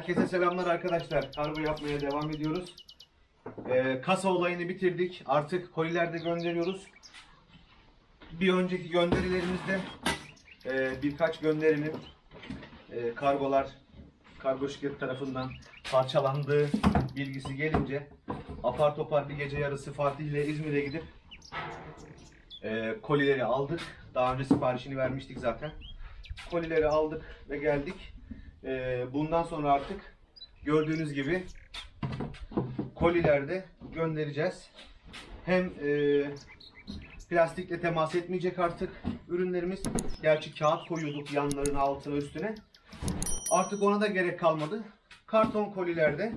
Herkese selamlar arkadaşlar. Kargo yapmaya devam ediyoruz. Ee, kasa olayını bitirdik. Artık kolilerde gönderiyoruz. Bir önceki gönderilerimizde e, birkaç gönderinin e, kargolar kargo şirket tarafından parçalandığı bilgisi gelince apar topar bir gece yarısı Fatih ile İzmir'e gidip e, kolileri aldık. Daha önce siparişini vermiştik zaten. Kolileri aldık ve geldik. E, bundan sonra artık gördüğünüz gibi kolilerde göndereceğiz. Hem e, plastikle temas etmeyecek artık ürünlerimiz. Gerçi kağıt koyuyorduk yanlarına, altına, üstüne. Artık ona da gerek kalmadı. Karton kolilerde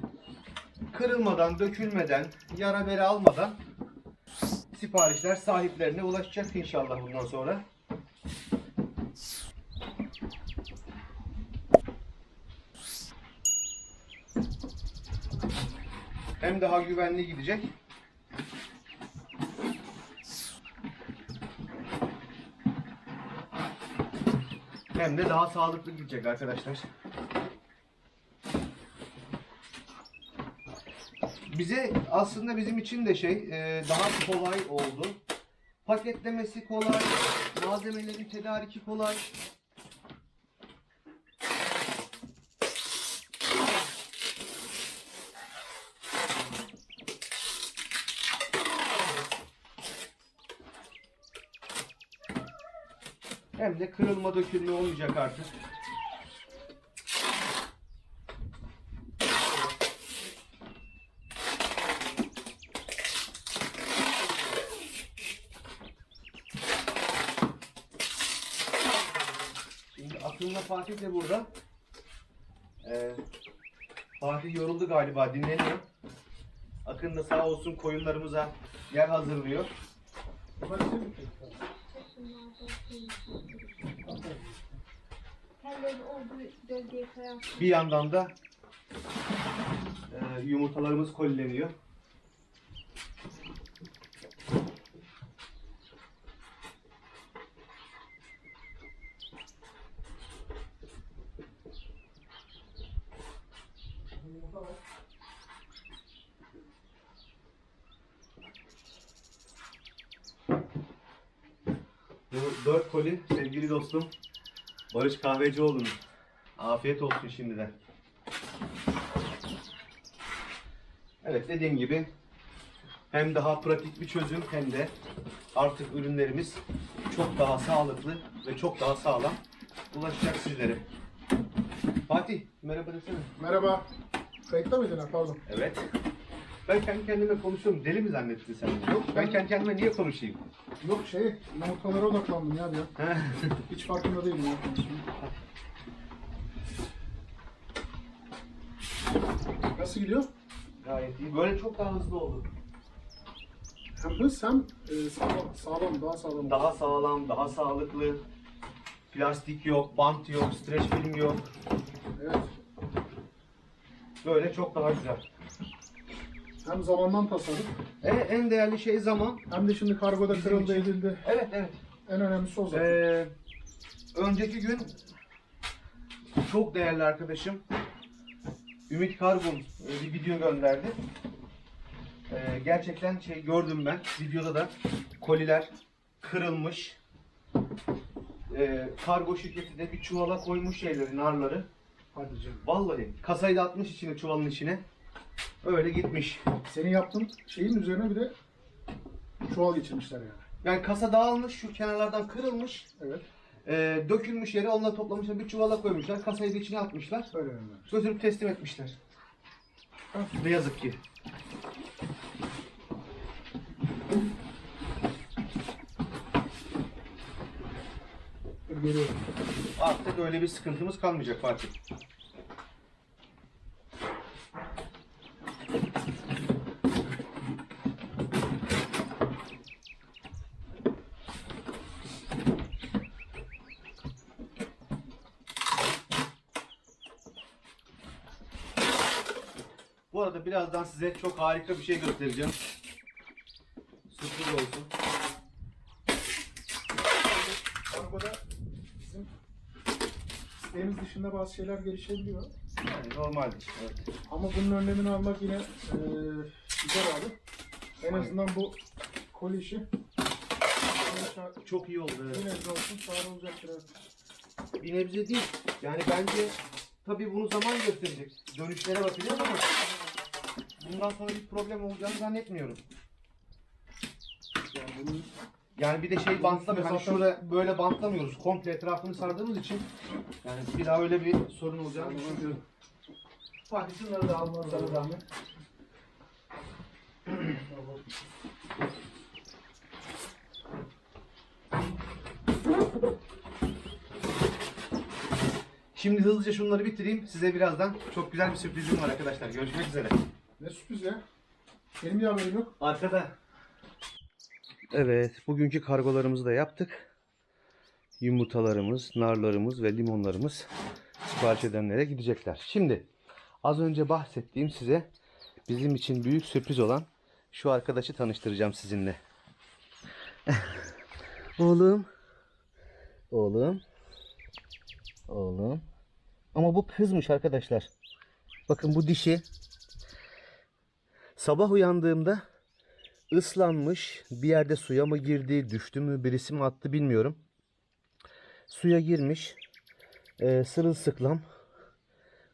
kırılmadan, dökülmeden, yara bere almadan siparişler sahiplerine ulaşacak inşallah bundan sonra. Hem daha güvenli gidecek. Hem de daha sağlıklı gidecek arkadaşlar. Bize aslında bizim için de şey e, daha kolay oldu. Paketlemesi kolay, malzemelerin tedariki kolay. Hem de kırılma dökülme olmayacak artık. Şimdi Akın'la Fatih de burada. Ee, Fatih yoruldu galiba dinleniyor. Akın da sağ olsun koyunlarımıza yer hazırlıyor. Bir yandan da e, yumurtalarımız kolileniyor. Bu dört koli sevgili dostum Barış Kahvecioğlu'nun. Afiyet olsun şimdiden. Evet dediğim gibi hem daha pratik bir çözüm hem de artık ürünlerimiz çok daha sağlıklı ve çok daha sağlam ulaşacak sizlere. Fatih merhaba desene. Merhaba. Kayıtta mıydın ha? Pardon. Evet. Ben kendi kendime konuşuyorum. Deli mi zannettin sen? Yok, Ben kendi kendime niye konuşayım? Yok şey, yumurtalara odaklandım ya bir an. Hiç farkında değilim ya. Nasıl gidiyor? Gayet iyi. Böyle çok daha hızlı oldu. Hem hız hem e, sağlam, sağlam, daha sağlam. Daha sağlam, daha sağlıklı. Plastik yok, bant yok, streç film yok. Evet. Böyle çok daha güzel. Hem zamandan tasarruf En, en değerli şey zaman. hem de şimdi kargoda Bizim kırıldı için. edildi. Evet evet. En önemlisi o zaten. Ee, önceki gün çok değerli arkadaşım Ümit Kargun e, bir video gönderdi. Ee, gerçekten şey gördüm ben videoda da koliler kırılmış. Ee, kargo şirketi de bir çuvala koymuş şeyleri, narları. Hadi canım. Vallahi kasayı da atmış içine çuvalın içine. Öyle gitmiş. Senin yaptığın şeyin üzerine bir de çuval geçirmişler yani. Yani kasa dağılmış, şu kenarlardan kırılmış. Evet. Ee, dökülmüş yere onunla toplamışlar, bir çuvala koymuşlar, kasayı da içine atmışlar. Öyle yani. Götürüp teslim etmişler. Ne yazık ki. Görüyorum. Artık öyle bir sıkıntımız kalmayacak Fatih. Bu arada birazdan size çok harika bir şey göstereceğim. Sürpriz olsun. Kargoda bizim isteğimiz dışında bazı şeyler gelişebiliyor. Yani normaldir. Evet. Ama bunun önlemini almak yine eee güzel abi. En azından bu koli işi Çok iyi oldu. evet. bir nebze olsun sağır olacaktır. abi. Bir nebze değil. Yani bence tabii bunu zaman gösterecek. Dönüşlere bakacağız ama bundan sonra bir problem olacağını zannetmiyorum. Yani bunun Yani bir de şey bantlamıyor. Hani şurada böyle bantlamıyoruz. Komple etrafını sardığımız için yani bir daha öyle bir sorun olacağını düşünmüyorum. Fatih şunları da almanı sana. Şimdi hızlıca şunları bitireyim. Size birazdan çok güzel bir sürprizim var arkadaşlar. Görüşmek üzere. Sürpriz ya. Benim bir haberim yok. Arkada. Evet, bugünkü kargolarımızı da yaptık. Yumurtalarımız, narlarımız ve limonlarımız sipariş edenlere gidecekler. Şimdi az önce bahsettiğim size bizim için büyük sürpriz olan şu arkadaşı tanıştıracağım sizinle. Oğlum. Oğlum. Oğlum. Ama bu kızmış arkadaşlar. Bakın bu dişi. Sabah uyandığımda ıslanmış. Bir yerde suya mı girdi, düştü mü, birisi mi attı bilmiyorum. Suya girmiş. E, sırılsıklam.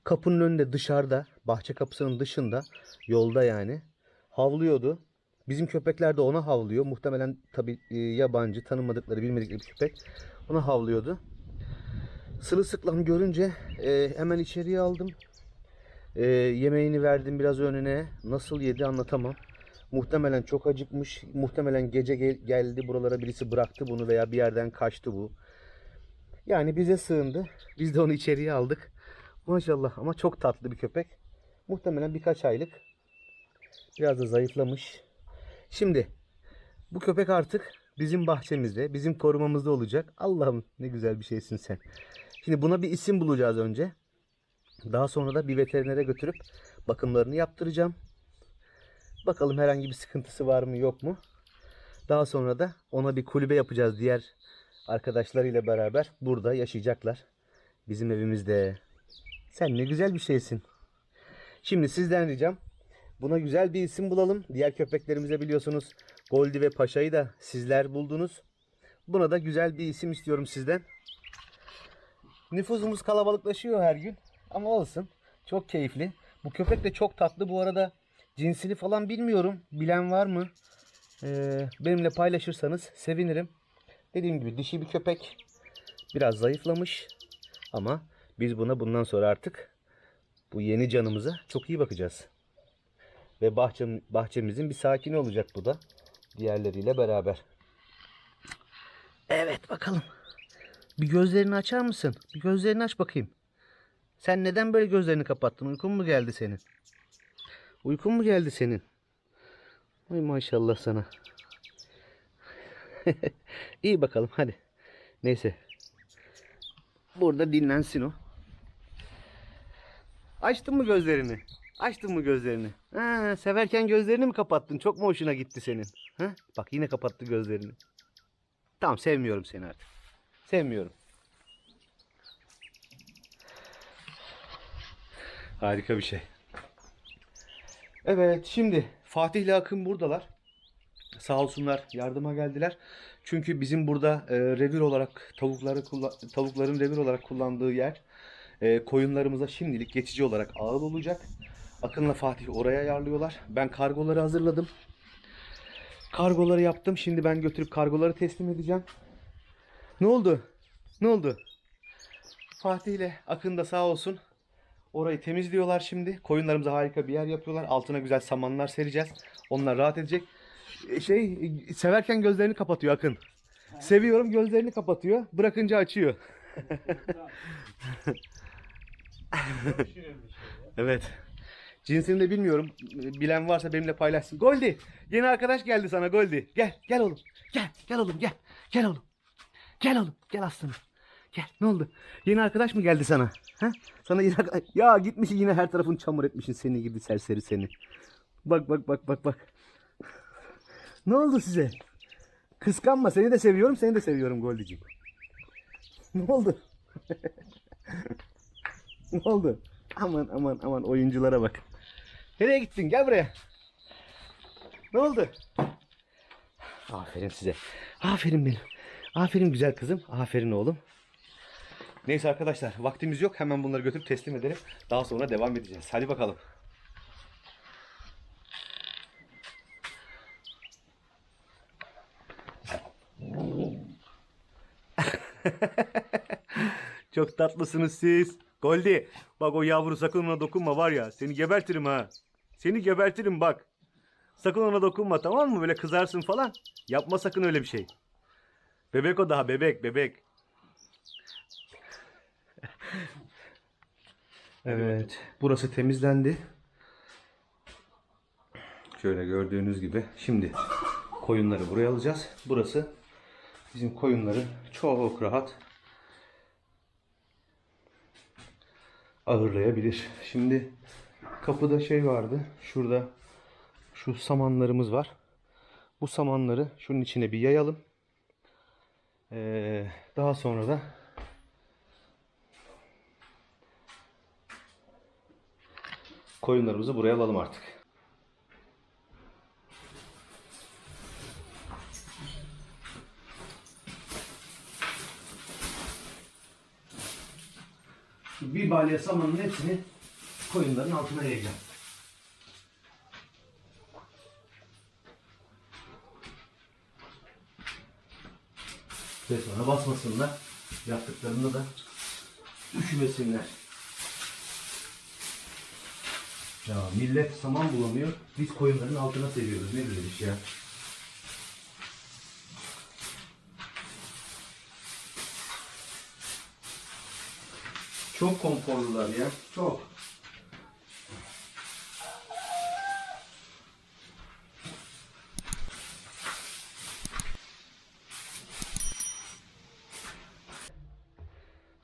Kapının önünde dışarıda, bahçe kapısının dışında, yolda yani. Havlıyordu. Bizim köpekler de ona havlıyor. Muhtemelen tabi yabancı, tanımadıkları, bilmedikleri bir köpek. Ona havlıyordu. Sırılsıklam görünce e, hemen içeriye aldım. E, yemeğini verdim biraz önüne. Nasıl yedi anlatamam. Muhtemelen çok acıkmış. Muhtemelen gece gel- geldi buralara birisi bıraktı bunu veya bir yerden kaçtı bu. Yani bize sığındı. Biz de onu içeriye aldık. Maşallah ama çok tatlı bir köpek. Muhtemelen birkaç aylık. Biraz da zayıflamış. Şimdi bu köpek artık bizim bahçemizde, bizim korumamızda olacak. Allah'ım ne güzel bir şeysin sen. Şimdi buna bir isim bulacağız önce. Daha sonra da bir veterinere götürüp bakımlarını yaptıracağım. Bakalım herhangi bir sıkıntısı var mı yok mu? Daha sonra da ona bir kulübe yapacağız diğer arkadaşlarıyla beraber. Burada yaşayacaklar. Bizim evimizde. Sen ne güzel bir şeysin. Şimdi sizden ricam buna güzel bir isim bulalım. Diğer köpeklerimize biliyorsunuz Goldie ve Paşa'yı da sizler buldunuz. Buna da güzel bir isim istiyorum sizden. Nüfusumuz kalabalıklaşıyor her gün. Ama olsun. Çok keyifli. Bu köpek de çok tatlı. Bu arada cinsini falan bilmiyorum. Bilen var mı? Ee, benimle paylaşırsanız sevinirim. Dediğim gibi dişi bir köpek. Biraz zayıflamış. Ama biz buna bundan sonra artık bu yeni canımıza çok iyi bakacağız. Ve bahçem, bahçemizin bir sakini olacak bu da. Diğerleriyle beraber. Evet bakalım. Bir gözlerini açar mısın? Bir gözlerini aç bakayım. Sen neden böyle gözlerini kapattın? Uykun mu geldi senin? Uykun mu geldi senin? Ay maşallah sana. İyi bakalım hadi. Neyse. Burada dinlensin o. Açtın mı gözlerini? Açtın mı gözlerini? Ha, severken gözlerini mi kapattın? Çok mu hoşuna gitti senin? Ha? Bak yine kapattı gözlerini. Tamam sevmiyorum seni artık. Sevmiyorum. Harika bir şey. Evet şimdi Fatih ile Akın buradalar. Sağ olsunlar yardıma geldiler. Çünkü bizim burada e, revir olarak tavukları tavukların revir olarak kullandığı yer e, koyunlarımıza şimdilik geçici olarak ağıl olacak. Akın'la Fatih oraya ayarlıyorlar. Ben kargoları hazırladım. Kargoları yaptım. Şimdi ben götürüp kargoları teslim edeceğim. Ne oldu? Ne oldu? Fatih ile Akın da sağ olsun. Orayı temizliyorlar şimdi. Koyunlarımıza harika bir yer yapıyorlar. Altına güzel samanlar sereceğiz. Onlar rahat edecek. E, Şey e, severken gözlerini kapatıyor Akın. Seviyorum gözlerini kapatıyor. Bırakınca açıyor. evet. Cinsini de bilmiyorum. Bilen varsa benimle paylaşsın. Goldi. Yeni arkadaş geldi sana Goldi. Gel. Gel oğlum. Gel. Gel oğlum gel. Gel oğlum. Gel oğlum. Gel aslanım. Gel. Ne oldu? Yeni arkadaş mı geldi sana? Ha? Sana yeni Ya gitmişsin yine her tarafını çamur etmişsin seni gibi serseri seni. Bak bak bak bak bak. ne oldu size? Kıskanma seni de seviyorum seni de seviyorum Goldiciğim. ne oldu? ne oldu? aman aman aman oyunculara bak. Nereye gittin? Gel buraya. Ne oldu? Aferin size. Aferin benim. Aferin güzel kızım. Aferin oğlum. Neyse arkadaşlar vaktimiz yok. Hemen bunları götürüp teslim edelim. Daha sonra devam edeceğiz. Hadi bakalım. Çok tatlısınız siz. Goldi. Bak o yavru sakın ona dokunma var ya. Seni gebertirim ha. Seni gebertirim bak. Sakın ona dokunma tamam mı? Böyle kızarsın falan. Yapma sakın öyle bir şey. Bebek o daha bebek bebek. Evet. Burası temizlendi. Şöyle gördüğünüz gibi. Şimdi koyunları buraya alacağız. Burası bizim koyunların çok rahat ağırlayabilir. Şimdi kapıda şey vardı. Şurada şu samanlarımız var. Bu samanları şunun içine bir yayalım. Ee, daha sonra da koyunlarımızı buraya alalım artık. Bir balya samanın hepsini koyunların altına yayacağım. Ve sonra basmasınlar. Yaptıklarında da üşümesinler. Ya millet saman bulamıyor. Biz koyunların altına seviyoruz. Ne güzel iş ya. Çok konforlular ya. Çok.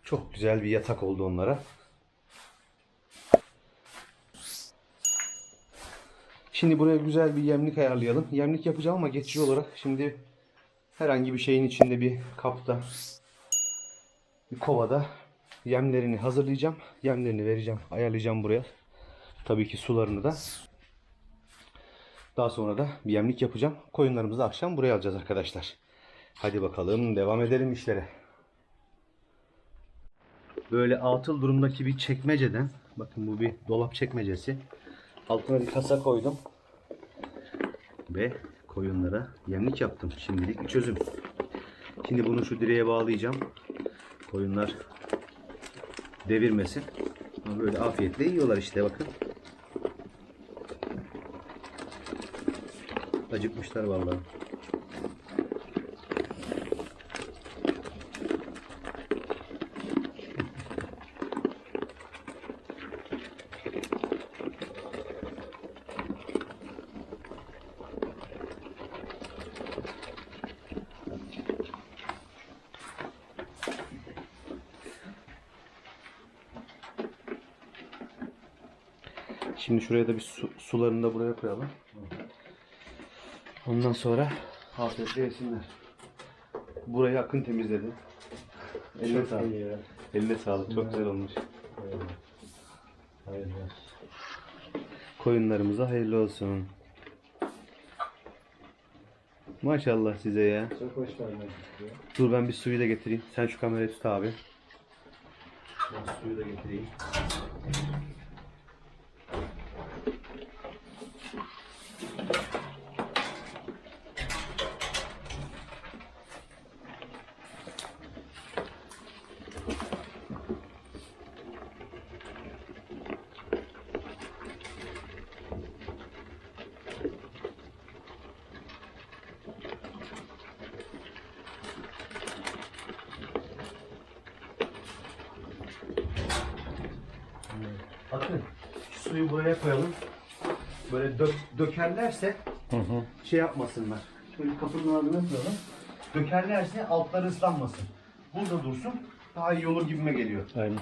Çok güzel bir yatak oldu onlara. Şimdi buraya güzel bir yemlik ayarlayalım. Yemlik yapacağım ama geçici olarak şimdi herhangi bir şeyin içinde bir kapta bir kovada yemlerini hazırlayacağım. Yemlerini vereceğim. Ayarlayacağım buraya. Tabii ki sularını da. Daha sonra da bir yemlik yapacağım. Koyunlarımızı akşam buraya alacağız arkadaşlar. Hadi bakalım devam edelim işlere. Böyle atıl durumdaki bir çekmeceden bakın bu bir dolap çekmecesi. Altına bir kasa koydum. Ve koyunlara yemlik yaptım. Şimdilik bir çözüm. Şimdi bunu şu direğe bağlayacağım. Koyunlar devirmesin. Böyle afiyetle yiyorlar işte bakın. Acıkmışlar vallahi. Şimdi şuraya da bir su, sularını da buraya koyalım. Ondan sonra afiyetle yesinler. Burayı Akın temizledi. Eline sağlık. Eline sağlık. Çok güzel olmuş. Koyunlarımıza hayırlı olsun. Maşallah size ya. Çok hoş geldin. Dur ben bir suyu da getireyim. Sen şu kamerayı tut abi. Ben suyu da getireyim. Bakın şu suyu buraya koyalım. Böyle dök, dökerlerse şey yapmasınlar. Şöyle kapının ardına koyalım. Dökerlerse altları ıslanmasın. Burada dursun. Daha iyi olur gibime geliyor. Aynen.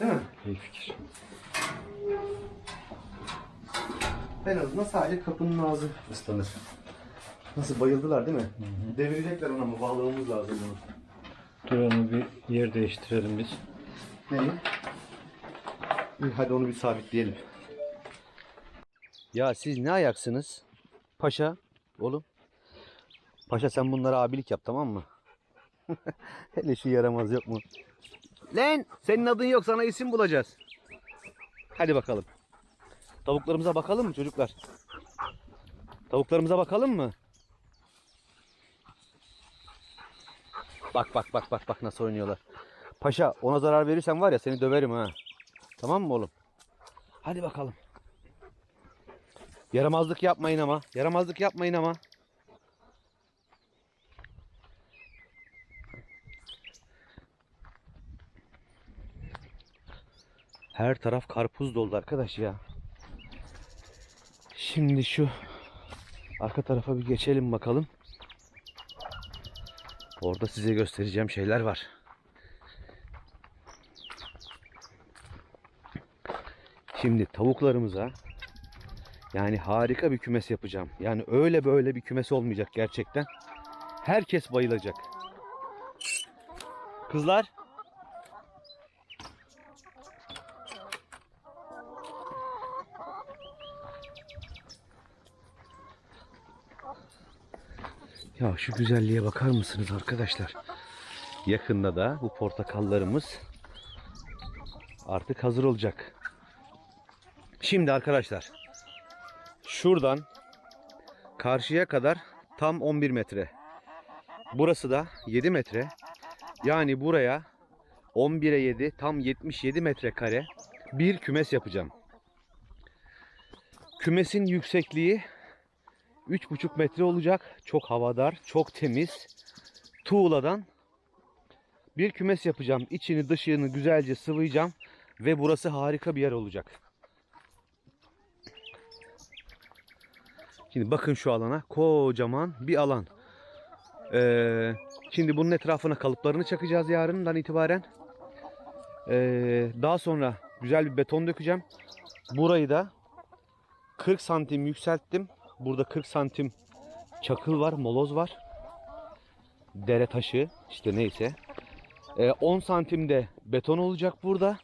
Değil mi? İyi fikir. En azından sadece kapının ağzı ıslanır. Nasıl bayıldılar değil mi? Devirecekler ona mı? Bağlamamız lazım bunu. Dur onu bir yer değiştirelim biz. Neyi? Hadi onu bir sabitleyelim. Ya siz ne ayaksınız? Paşa, oğlum. Paşa sen bunlara abilik yap tamam mı? Hele şu yaramaz yok mu? Lan senin adın yok sana isim bulacağız. Hadi bakalım. Tavuklarımıza bakalım mı çocuklar? Tavuklarımıza bakalım mı? Bak bak bak bak bak nasıl oynuyorlar. Paşa ona zarar verirsen var ya seni döverim ha. Tamam mı oğlum? Hadi bakalım. Yaramazlık yapmayın ama. Yaramazlık yapmayın ama. Her taraf karpuz doldu arkadaş ya. Şimdi şu arka tarafa bir geçelim bakalım. Orada size göstereceğim şeyler var. Şimdi tavuklarımıza yani harika bir kümes yapacağım. Yani öyle böyle bir kümes olmayacak gerçekten. Herkes bayılacak. Kızlar Ya şu güzelliğe bakar mısınız arkadaşlar? Yakında da bu portakallarımız artık hazır olacak. Şimdi arkadaşlar şuradan karşıya kadar tam 11 metre. Burası da 7 metre. Yani buraya 11'e 7 tam 77 metrekare bir kümes yapacağım. Kümesin yüksekliği 3,5 metre olacak. Çok havadar, çok temiz. Tuğladan bir kümes yapacağım. İçini dışını güzelce sıvayacağım. Ve burası harika bir yer olacak. Şimdi bakın şu alana. Kocaman bir alan. Ee, şimdi bunun etrafına kalıplarını çakacağız yarından itibaren. Ee, daha sonra güzel bir beton dökeceğim. Burayı da 40 santim yükselttim. Burada 40 santim çakıl var, moloz var. Dere taşı işte neyse. Ee, 10 santim de beton olacak burada.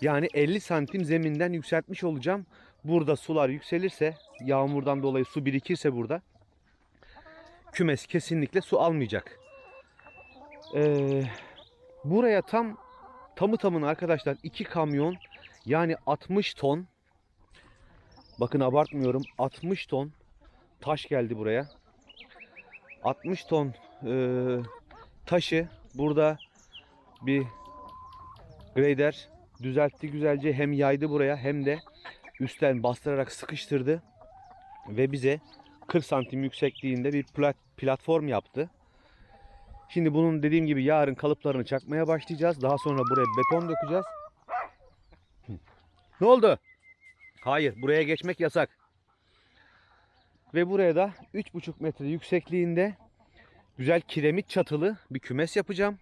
Yani 50 santim zeminden yükseltmiş olacağım. Burada sular yükselirse, yağmurdan dolayı su birikirse burada kümes kesinlikle su almayacak. Ee, buraya tam tamı tamına arkadaşlar 2 kamyon yani 60 ton bakın abartmıyorum 60 ton taş geldi buraya. 60 ton e, taşı burada bir grader düzeltti güzelce hem yaydı buraya hem de üstten bastırarak sıkıştırdı ve bize 40 santim yüksekliğinde bir plat, platform yaptı. Şimdi bunun dediğim gibi yarın kalıplarını çakmaya başlayacağız. Daha sonra buraya beton dökeceğiz. Ne oldu? Hayır, buraya geçmek yasak. Ve buraya da 3,5 metre yüksekliğinde güzel kiremit çatılı bir kümes yapacağım.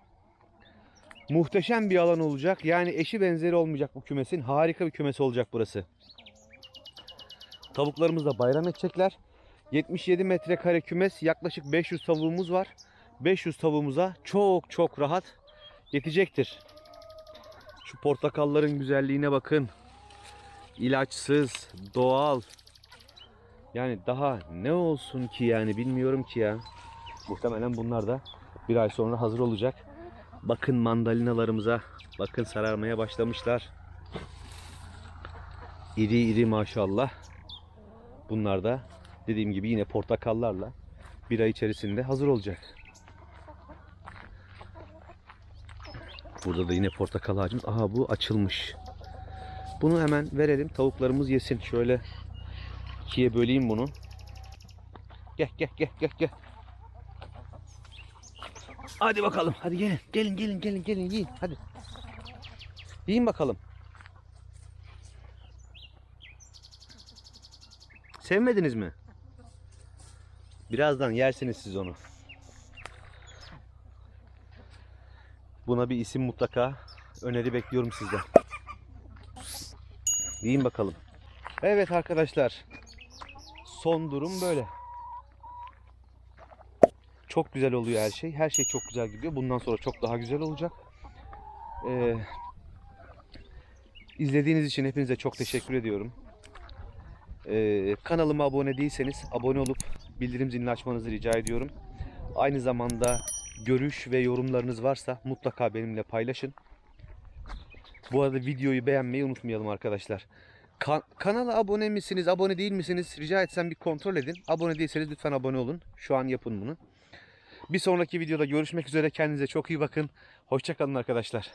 Muhteşem bir alan olacak. Yani eşi benzeri olmayacak bu kümesin. Harika bir kümes olacak burası. Tavuklarımız da bayram edecekler. 77 metrekare kümes yaklaşık 500 tavuğumuz var. 500 tavuğumuza çok çok rahat yetecektir. Şu portakalların güzelliğine bakın. İlaçsız, doğal. Yani daha ne olsun ki yani bilmiyorum ki ya. Muhtemelen bunlar da bir ay sonra hazır olacak. Bakın mandalinalarımıza. Bakın sararmaya başlamışlar. İri iri maşallah. Bunlar da dediğim gibi yine portakallarla bir ay içerisinde hazır olacak. Burada da yine portakal ağacımız. Aha bu açılmış. Bunu hemen verelim. Tavuklarımız yesin. Şöyle ikiye böleyim bunu. Gel gel gel gel gel. Hadi bakalım. Hadi gelin. Gelin gelin gelin gelin yiyin. Hadi. Yiyin bakalım. Sevmediniz mi? Birazdan yersiniz siz onu. Buna bir isim mutlaka öneri bekliyorum sizden. Yiyin bakalım. Evet arkadaşlar. Son durum böyle. Çok güzel oluyor her şey. Her şey çok güzel gidiyor. Bundan sonra çok daha güzel olacak. Ee, İzlediğiniz için hepinize çok teşekkür ediyorum. Ee, kanalıma abone değilseniz abone olup bildirim zilini açmanızı rica ediyorum. Aynı zamanda görüş ve yorumlarınız varsa mutlaka benimle paylaşın. Bu arada videoyu beğenmeyi unutmayalım arkadaşlar. Kan- kanala abone misiniz, abone değil misiniz? Rica etsem bir kontrol edin. Abone değilseniz lütfen abone olun. Şu an yapın bunu. Bir sonraki videoda görüşmek üzere. Kendinize çok iyi bakın. Hoşçakalın arkadaşlar.